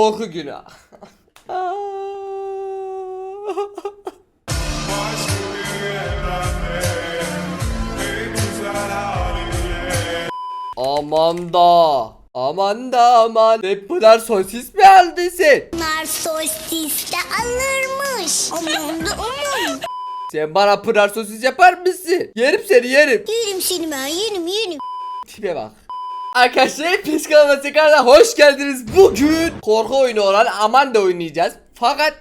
Korku günü. aman da. Aman da aman. Hep bunlar sosis mi aldın sen? Bunlar sosis de alırmış. Aman da aman. Sen bana pınar sosis yapar mısın? Yerim seni yerim. Yerim seni ben yerim yerim. Tipe bak. Arkadaşlar hepiniz kanalıma tekrardan hoş geldiniz. Bugün korku oyunu olan Amanda oynayacağız. Fakat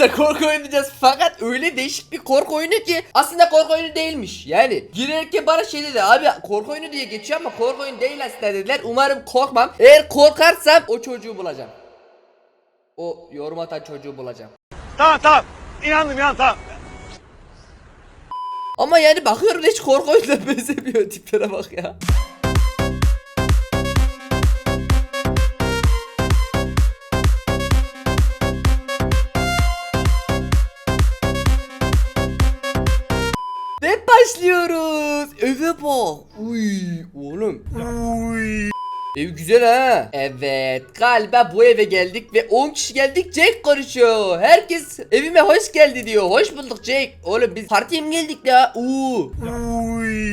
Arkadaşlar korku oynayacağız fakat öyle değişik bir korku oyunu ki aslında korku oyunu değilmiş. Yani girerken bana şey dedi abi korku oyunu diye geçiyor ama korku oyunu değil aslında dediler. Umarım korkmam. Eğer korkarsam o çocuğu bulacağım. O yorum atan çocuğu bulacağım. Tamam tamam. İnandım ya tamam. Ama yani bakıyorum hiç korku oyununa benzemiyor tiplere bak ya. Başlıyoruz. Eve bak. Uy oğlum. Ev güzel ha. Evet galiba bu eve geldik ve 10 kişi geldik Jack konuşuyor. Herkes evime hoş geldi diyor. Hoş bulduk Jack. Oğlum biz partiye mi geldik ya? Uuu.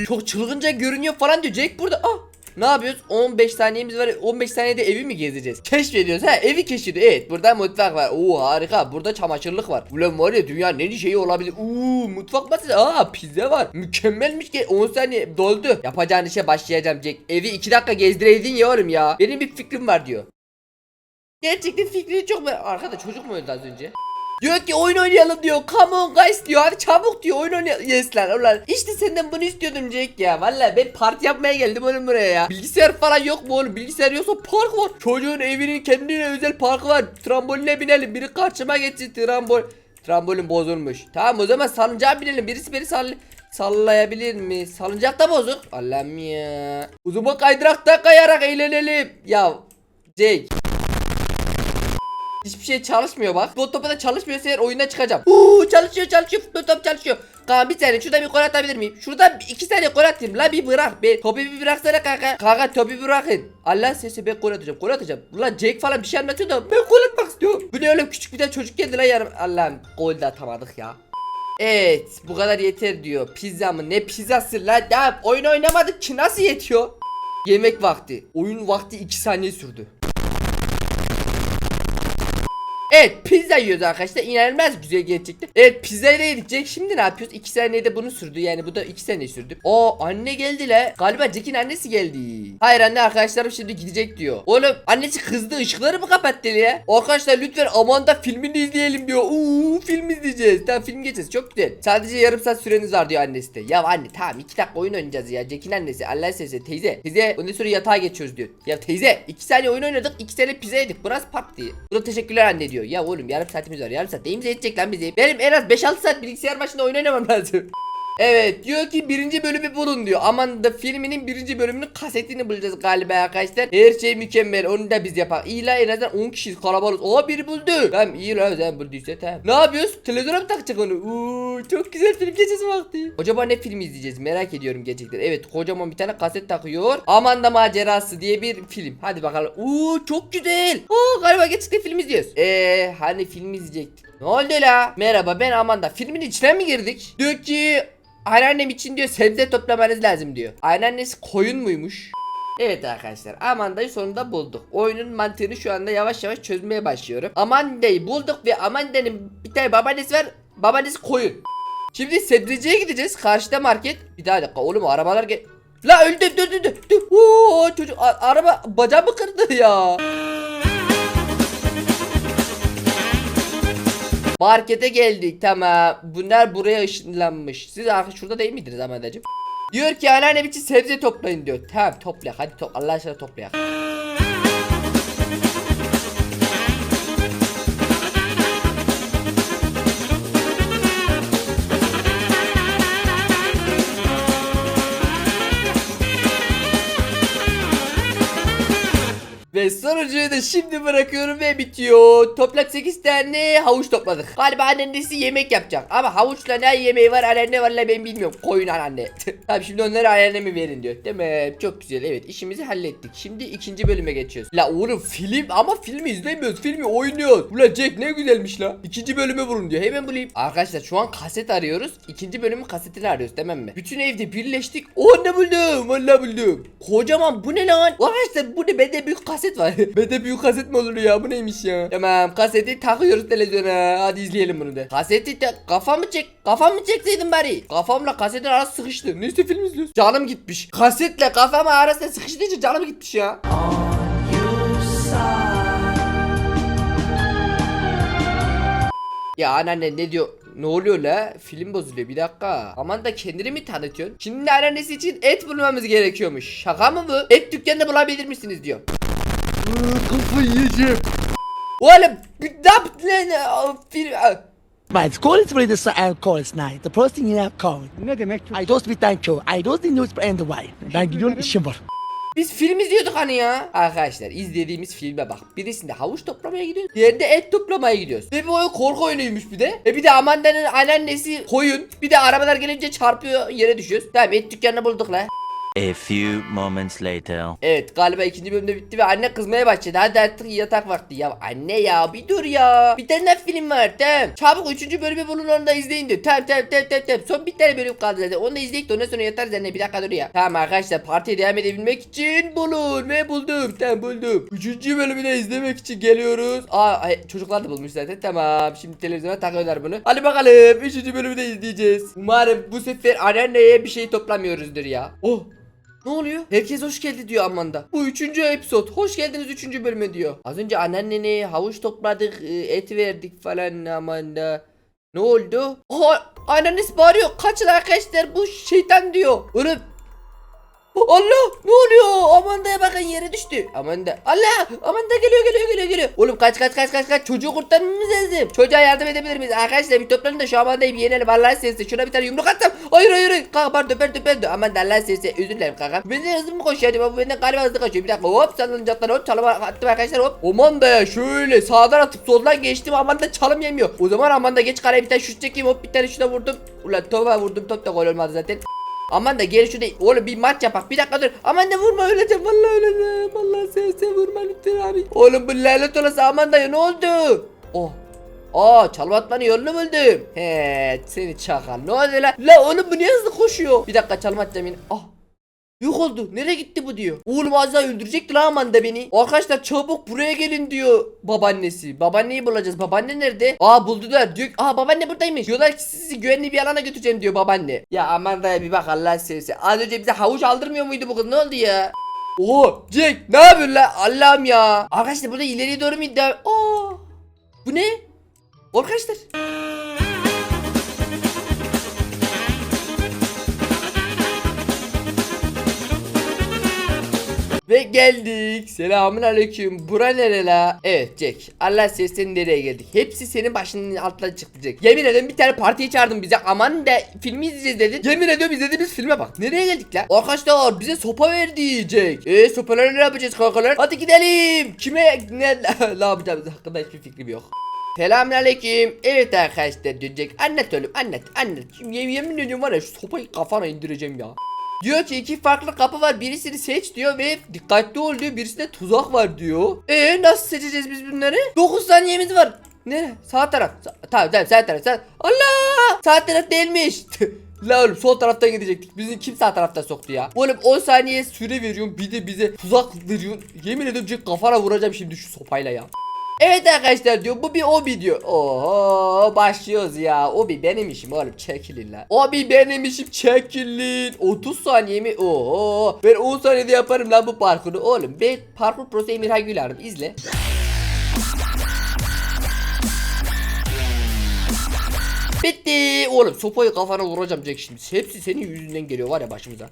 Çok çılgınca görünüyor falan diyor. Jack burada. Ah. Ne yapıyoruz? 15 saniyemiz var. 15 saniyede evi mi gezeceğiz? Keşfediyoruz ha. Evi keşfediyor. Evet. Burada mutfak var. Oo harika. Burada çamaşırlık var. Ulan var ya dünyanın en iyi şeyi olabilir. Oo mutfak masası. Aa pizza var. Mükemmelmiş ki 10 saniye doldu. Yapacağın işe başlayacağım Jack. Evi 2 dakika gezdireydin ya oğlum ya. Benim bir fikrim var diyor. Gerçekten fikri çok mu? Arkada çocuk mu öldü az önce? Diyor ki oyun oynayalım diyor. Come on guys diyor. Hadi çabuk diyor. Oyun oynayalım. Yes lan ulan. İşte senden bunu istiyordum Jack ya. Valla ben parti yapmaya geldim oğlum buraya ya. Bilgisayar falan yok mu oğlum? Bilgisayar yoksa park var. Çocuğun evinin kendine özel parkı var. Tramboline binelim. Biri karşıma geçsin. Trambol. Trambolin bozulmuş. Tamam o zaman salıncağa binelim. Birisi beni sall sallayabilir mi? Salıncak da bozuk. Allah'ım ya. O zaman kaydırakta kayarak eğlenelim. Ya Jake. Hiçbir şey çalışmıyor bak. Futbol topu da çalışmıyorsa eğer oyuna çıkacağım. Uuu çalışıyor çalışıyor futbol top çalışıyor. Kaan bir saniye şurada bir gol atabilir miyim? Şurada iki tane gol atayım la bir bırak. Bir, topu bir bıraksana kanka. Kanka topu bırakın. Allah sesi ben gol atacağım gol atacağım. Ulan Jake falan bir şey anlatıyor da ben gol atmak istiyorum. Bu ne oğlum küçük bir tane çocuk geldi lan yarım. Allah'ım gol de atamadık ya. Evet bu kadar yeter diyor. Pizza mı ne pizzası lan? Ya oyun oynamadık ki nasıl yetiyor? Yemek vakti. Oyun vakti 2 saniye sürdü. Evet pizza yiyoruz arkadaşlar. İnanılmaz güzel gerçekten. Evet pizzayı da yedik. Şimdi ne yapıyoruz? 2 saniyede bunu sürdü. Yani bu da 2 saniye sürdü. O anne geldi la. Galiba Jack'in annesi geldi. Hayır anne arkadaşlarım şimdi gidecek diyor. Oğlum annesi kızdı. Işıkları mı kapattı ya? Arkadaşlar lütfen Amanda filmini izleyelim diyor. Uuu film izleyeceğiz. Tamam film geçeceğiz. Çok güzel. Sadece yarım saat süreniz var diyor annesi de. Ya anne tamam 2 dakika oyun oynayacağız ya. Jack'in annesi Allah sesi. Teyze Teyze ondan sonra yatağa geçiyoruz diyor. Ya teyze 2 saniye oyun oynadık. 2 saniye pizza yedik. Burası park diye. Buna teşekkürler anne diyor Ya oğlum yarım saatimiz var yarım saat. Neyimize yetecek lan bizi Benim en az 5-6 saat bilgisayar başında oyun oynamam lazım Evet diyor ki birinci bölümü bulun diyor. Aman da filminin birinci bölümünün kasetini bulacağız galiba arkadaşlar. Her şey mükemmel onu da biz yapalım. İyi la en azından 10 kişiyiz kalabalık. Aa biri buldu. Tamam iyi la sen bulduysa tamam. Ne yapıyoruz? Televizyona mı takacak onu? Uuu çok güzel film gecesi vakti. Acaba ne film izleyeceğiz merak ediyorum gerçekten. Evet kocaman bir tane kaset takıyor. Aman da macerası diye bir film. Hadi bakalım. Uuu çok güzel. Aa galiba gerçekten film izliyoruz. Eee hani film izleyecektik. Ne oldu la? Merhaba ben Amanda. Filmin içine mi girdik? Diyor ki Anneannem için diyor sebze toplamanız lazım diyor. Anneannesi koyun muymuş? Evet arkadaşlar Amanda'yı sonunda bulduk. Oyunun mantığını şu anda yavaş yavaş çözmeye başlıyorum. Amanda'yı bulduk ve Amanda'nın bir tane babaannesi var. Babaannesi koyun. Şimdi sebzeciye gideceğiz. Karşıda market. Bir daha dakika oğlum arabalar gel. La öldü öldü öldü. Oo, çocuk araba bacağımı kırdı ya. Markete geldik tamam. Bunlar buraya ışınlanmış. Siz arka şurada değil miydiniz Amandacığım? Diyor ki anneannem için sebze toplayın diyor. Tamam topla hadi top Allah aşkına topla. Ve Sonucuyu da şimdi bırakıyorum ve bitiyor. Toplam 8 tane havuç topladık. Galiba annesi yemek yapacak. Ama havuçla ne yemeği var anne valla ben bilmiyorum. Koyun anne. tamam şimdi onları anneme verin diyor. Tamam çok güzel evet işimizi hallettik. Şimdi ikinci bölüme geçiyoruz. La oğlum film ama filmi izlemiyoruz. Filmi oynuyoruz. Ula Jack ne güzelmiş la. İkinci bölümü bulun diyor. Hemen bulayım. Arkadaşlar şu an kaset arıyoruz. İkinci bölümün kasetini arıyoruz tamam mı? Bütün evde birleştik. O ne buldum? Valla buldum. Kocaman bu ne lan? Arkadaşlar bu ne? Bende büyük kaset var. Bende büyük kaset mi olur ya? Bu neymiş ya? Tamam kaseti takıyoruz televizyona. Hadi izleyelim bunu da. Kaseti de kafamı çek. Kafamı çekseydin bari. Kafamla kasetin arası sıkıştı. Neyse film izliyoruz. Canım gitmiş. Kasetle kafamı arasında sıkıştığı canım gitmiş ya. Ya anneanne ne diyor? Ne oluyor la? Film bozuluyor bir dakika. Aman da kendini mi tanıtıyorsun? Şimdi anneannesi için et bulmamız gerekiyormuş. Şaka mı bu? Et dükkanında bulabilir misiniz diyor. Kafayı yiyeceğim. Oğlum bir ne yaptın. My school is ready to and call is night. The first thing you have called. Ne demek? I don't speak thank you. I don't think newspaper and the way. Ben gidiyorum işim var. Biz film izliyorduk hani ya. Arkadaşlar izlediğimiz filme bak. Birisinde havuç toplamaya gidiyoruz. Diğerinde et toplamaya gidiyoruz. Ve bu oyun korku oyunuymuş bir de. E bir de Amanda'nın anneannesi koyun. Bir de arabalar gelince çarpıyor yere düşüyoruz. Tamam et dükkanını bulduk la. A few moments later. Evet galiba ikinci bölümde bitti ve anne kızmaya başladı. Hadi artık yatak vakti ya. Anne ya bir dur ya. Bir tane film var tamam. Çabuk üçüncü bölümü bulun onu da izleyin diyor. Tamam tamam tamam tamam. tamam. Son bir tane bölüm kaldı zaten. Onu da izleyip de ondan sonra yatarız anne. Bir dakika dur ya. Tamam arkadaşlar partiye devam edebilmek için bulun. Ve buldum. Tamam buldum. Üçüncü bölümü de izlemek için geliyoruz. Aa ay, çocuklar da bulmuş zaten. Tamam. Şimdi televizyona takıyorlar bunu. Hadi bakalım. Üçüncü bölümü de izleyeceğiz. Umarım bu sefer anneanneye bir şey toplamıyoruzdur ya. Oh ne oluyor? Herkes hoş geldi diyor Amanda. Bu üçüncü episod. Hoş geldiniz üçüncü bölüme diyor. Az önce anneannene havuç topladık, e, et verdik falan Amanda. Ne oldu? Aha anneniz bağırıyor. Kaçın arkadaşlar bu şeytan diyor. Oğlum. Allah ne oluyor? Amanda'ya bakın yere düştü. Amanda. Allah Amanda geliyor geliyor geliyor geliyor. Oğlum kaç kaç kaç kaç kaç. Çocuğu kurtarmamız lazım. Çocuğa yardım edebilir miyiz? Arkadaşlar bir toplanın da şu Amanda'yı bir yenelim. Allah'ın sevgisi. Şuna bir tane yumruk atsam. Hayır hayır hayır. Kanka pardon pardon pardon. Amanda Allah'ın sevgisi. Özür dilerim kanka. Benden hızlı mı koşuyor acaba? Bu benden galiba hızlı koşuyor. Bir dakika hop salınacaklar hop çalım attım arkadaşlar hop. Amanda'ya şöyle sağdan atıp soldan geçtim. Amanda çalım yemiyor. O zaman Amanda geç kaleye bir tane şut çekeyim hop bir tane şuna vurdum. Ulan topa vurdum top da gol olmadı zaten. Aman da gel şurada oğlum bir maç yapak. Bir dakika dur. Aman da vurma öleceğim. Vallahi öleceğim. Vallahi sevse vurma lütfen abi. Oğlum bu lanet olası aman dayı ne oldu? Oh. Aa çalım atmanın yolunu buldum. He seni çakal ne oldu la La oğlum bu niye hızlı koşuyor? Bir dakika çalım atacağım yine. Ah Yok oldu. Nereye gitti bu diyor. Oğlum az daha öldürecekti lan Amanda beni. Arkadaşlar çabuk buraya gelin diyor babaannesi. Babaanneyi bulacağız. Babaanne nerede? Aa buldular. Diyor. Aa babaanne buradaymış. Diyorlar ki sizi güvenli bir alana götüreceğim diyor babaanne. Ya Amanda'ya bir bak Allah sevse. Az önce bize havuç aldırmıyor muydu bu kız? Ne oldu ya? Oo Jack ne yapıyorsun lan? Allah'ım ya. Arkadaşlar burada ileriye doğru mu iddia? Aa bu ne? Arkadaşlar. Ve geldik. Selamun aleyküm. Bura nere la? Evet Jack. Allah sesini nereye geldik? Hepsi senin başının altına çıktı Jack. Yemin ederim bir tane partiye çağırdın bize. Aman da filmi izleyeceğiz dedin. Yemin ediyorum izlediğimiz filme bak. Nereye geldik la? Arkadaşlar bize sopa verdi Jack. Eee sopaları ne yapacağız kankalar? Hadi gidelim. Kime ne ne yapacağımız hakkında hiçbir fikrim yok. Selamünaleyküm. Evet arkadaşlar diyecek. Anlat oğlum anlat anlat. Şimdi yem- yemin ediyorum var ya şu sopayı kafana indireceğim ya. Diyor ki iki farklı kapı var birisini seç diyor ve dikkatli ol diyor birisinde tuzak var diyor. Eee nasıl seçeceğiz biz bunları? 9 saniyemiz var. Ne? Sağ taraf. Sa- tamam tamam sağ taraf. Sağ... Allah! Sağ taraf değilmiş. La oğlum sol taraftan gidecektik. Bizi kim sağ taraftan soktu ya? Oğlum 10 saniye süre veriyorsun bir de bize tuzak veriyorsun. Yemin ediyorum kafana vuracağım şimdi şu sopayla ya. Evet arkadaşlar diyor bu bir obi diyor. Oho başlıyoruz ya. Obi benim işim oğlum çekilin lan. Obi benim işim çekilin. 30 saniye mi? Oho. Ben 10 saniyede yaparım lan bu parkuru. Oğlum ben parkur prosu Emirhan Güler'im izle. Bitti. Oğlum sopayı kafana vuracağım Jack şimdi. Hepsi senin yüzünden geliyor var ya başımıza.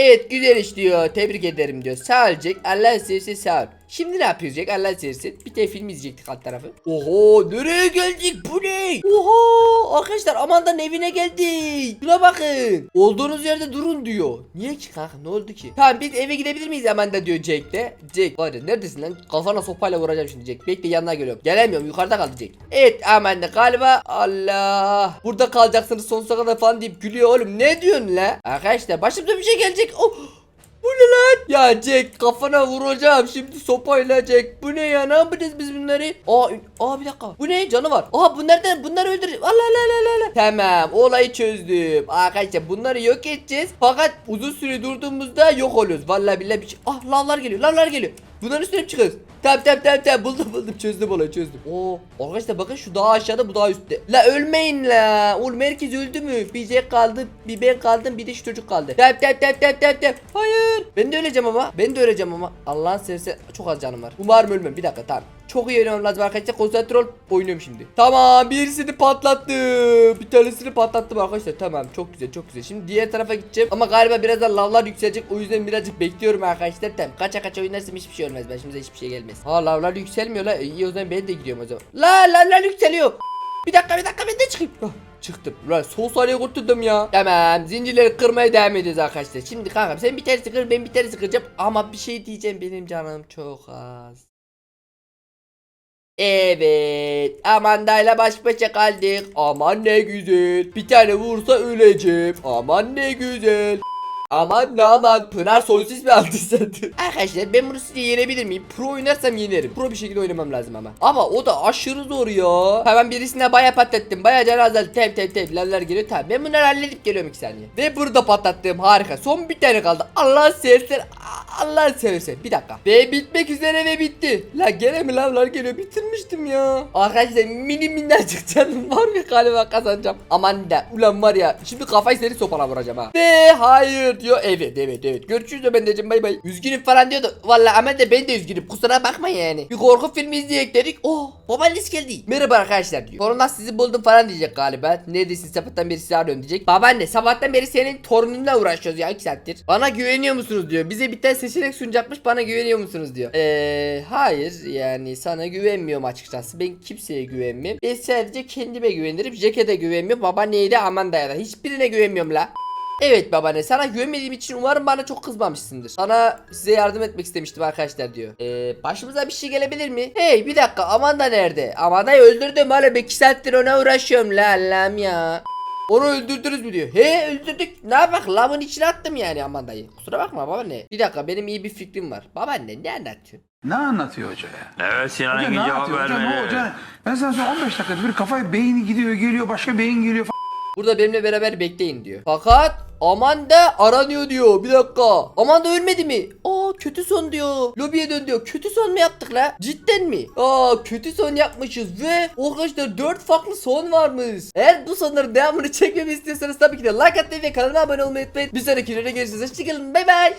Evet güzel iş diyor. Tebrik ederim diyor. Sağ ol Jack. Allah sevse sağ ol. Şimdi ne yapıyoruz Jack? Allah seversen. Bir tane film izleyecektik alt tarafı. Oho nereye geldik bu ne? Oho arkadaşlar Amanda'nın evine geldik. Şuna bakın. Olduğunuz yerde durun diyor. Niye ki kanka ne oldu ki? Tamam biz eve gidebilir miyiz Amanda diyor Jack de. Jack var ya neredesin lan? Kafana sopayla vuracağım şimdi Jack. Bekle yanına geliyorum. Gelemiyorum yukarıda kaldı Jack. Evet Amanda galiba Allah. Burada kalacaksınız sonsuza kadar falan deyip gülüyor oğlum. Ne diyorsun la? Arkadaşlar başımıza bir şey gelecek. Oh. Bu ne lan? Ya Jack kafana vuracağım şimdi sopayla Jack. Bu ne ya? Ne yapacağız biz bunları? Aa, aa bir dakika. Bu ne? Canı var. Aa bunlardan bunları öldür. Allah Allah Allah Allah. Tamam olayı çözdüm. Arkadaşlar bunları yok edeceğiz. Fakat uzun süre durduğumuzda yok oluyoruz. Vallahi billahi bir şey. Ah lavlar geliyor. Lavlar geliyor. Bunların üstüne çıkıyoruz? Tamam tamam tamam tamam buldum buldum çözdüm olayı çözdüm. Oo arkadaşlar bakın şu daha aşağıda bu daha üstte. La ölmeyin la. Oğlum herkes öldü mü? Bir Jack kaldı bir ben kaldım bir de şu çocuk kaldı. Tamam tamam tamam tamam tamam tamam. Hayır. Ben de öleceğim ama. Ben de öleceğim ama. Allah'ın seversen çok az canım var. Umarım ölmem. Bir dakika tamam. Çok iyi oynamam lazım arkadaşlar. Konsantre. Oynuyorum şimdi. Tamam birisini patlattım. Bir tanesini patlattım arkadaşlar. Tamam çok güzel çok güzel. Şimdi diğer tarafa gideceğim. Ama galiba birazdan lavlar yükselecek. O yüzden birazcık bekliyorum arkadaşlar. Tamam kaça kaça oynarsam hiçbir şey olmaz. Başımıza hiçbir şey gelmez. Ha lavlar yükselmiyor la. İyi o zaman ben de gidiyorum o zaman. La la la yükseliyor. Bir dakika bir dakika ben de çıkayım. Ah, çıktım. Lan son saniye kurtuldum ya. Tamam zincirleri kırmaya devam ediyoruz arkadaşlar. Şimdi kankam sen bir tanesi kır ben bir tanesi kıracağım. Ama bir şey diyeceğim benim canım çok az. Evet. Amanda ile baş başa kaldık. Aman ne güzel. Bir tane vursa öleceğim. Aman ne güzel. Aman ne aman Pınar sonsuz bir altı Arkadaşlar ben bunu size yenebilir miyim? Pro oynarsam yenerim. Pro bir şekilde oynamam lazım ama. Ama o da aşırı zor ya. Hemen birisine baya patlattım. Baya can azaldı. Tev tev tev. Lavlar geliyor. Tamam ben bunları halledip geliyorum 2 saniye. Ve burada patlattım. Harika. Son bir tane kaldı. Allah seversen. Allah seversen. Bir dakika. Ve bitmek üzere ve bitti. La gene mi lavlar geliyor? Bitirmiştim ya. Arkadaşlar mini minnacık canım var mı galiba kazanacağım. Aman da ulan var ya. Şimdi kafayı seni sopana vuracağım ha. Ve hayır diyor. Evet evet evet. Görüşürüz de ben diyeceğim bay bay. Üzgünüm falan diyordu. Valla ama de ben de üzgünüm. Kusura bakma yani. Bir korku filmi izleyecek dedik. Oh babaannesi geldi. Merhaba arkadaşlar diyor. Torunlar sizi buldum falan diyecek galiba. Neredesin sabahtan beri sizi arıyorum diyecek. Babaanne sabahtan beri senin torununla uğraşıyoruz ya 2 saattir. Bana güveniyor musunuz diyor. Bize bir tane seçenek sunacakmış bana güveniyor musunuz diyor. Eee hayır yani sana güvenmiyorum açıkçası. Ben kimseye güvenmiyorum. Ben sadece kendime güvenirim. Jack'e de güvenmiyorum. Babaanneye de Amanda'ya da. Hiçbirine güvenmiyorum la. Evet babaanne sana güvenmediğim için umarım bana çok kızmamışsındır. Sana size yardım etmek istemiştim arkadaşlar diyor. Ee, başımıza bir şey gelebilir mi? Hey bir dakika Amanda nerede? Amanda'yı öldürdüm hala 2 saattir ona uğraşıyorum la ya. Onu öldürdünüz mü diyor. He öldürdük. Ne yapak lavın içine attım yani Amanda'yı. Kusura bakma babaanne. Bir dakika benim iyi bir fikrim var. Babaanne ne anlatıyorsun? Ne anlatıyor hoca ya? Evet Sinan Engin cevap anlatıyor? Hoca ne hoca? Ben sana söyleyeyim 15 dakikada bir kafaya beyni gidiyor geliyor başka beyin geliyor falan. Burada benimle beraber bekleyin diyor. Fakat Amanda aranıyor diyor. Bir dakika. Amanda ölmedi mi? Aa kötü son diyor. Lobiye dön diyor. Kötü son mu yaptık la? Cidden mi? Aa kötü son yapmışız ve arkadaşlar 4 farklı son varmış. Eğer bu sonların devamını çekmemi istiyorsanız tabii ki de like atmayı ve kanalıma abone olmayı unutmayın. Bir sonraki videoda görüşürüz. Hoşçakalın. Bay bay.